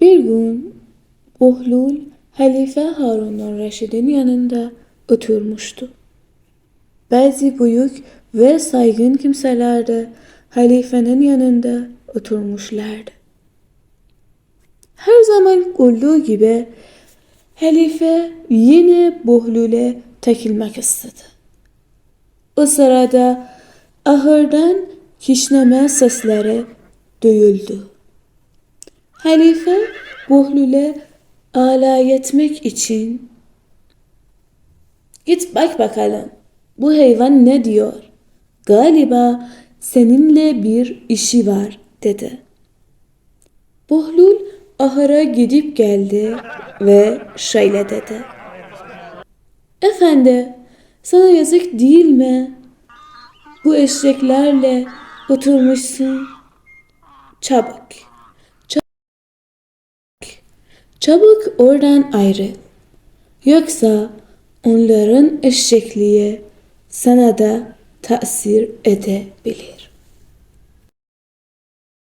Bir gün Behlul Halife Harun Reşid'in yanında oturmuştu. Bazı büyük ve saygın kimseler de halifenin yanında oturmuşlardı. Her zaman olduğu gibi halife yine Behlul'e tekilmek istedi. O sırada ahırdan kişneme sesleri duyuldu. Halife Behlul'e alay etmek için Git bak bakalım bu hayvan ne diyor? Galiba seninle bir işi var dedi. Behlul ahıra gidip geldi ve şöyle dedi. Efendi sana yazık değil mi? Bu eşeklerle oturmuşsun. Çabuk. Çabuk oradan ayrıl. Yoksa onların eşekliği sana da tasir edebilir.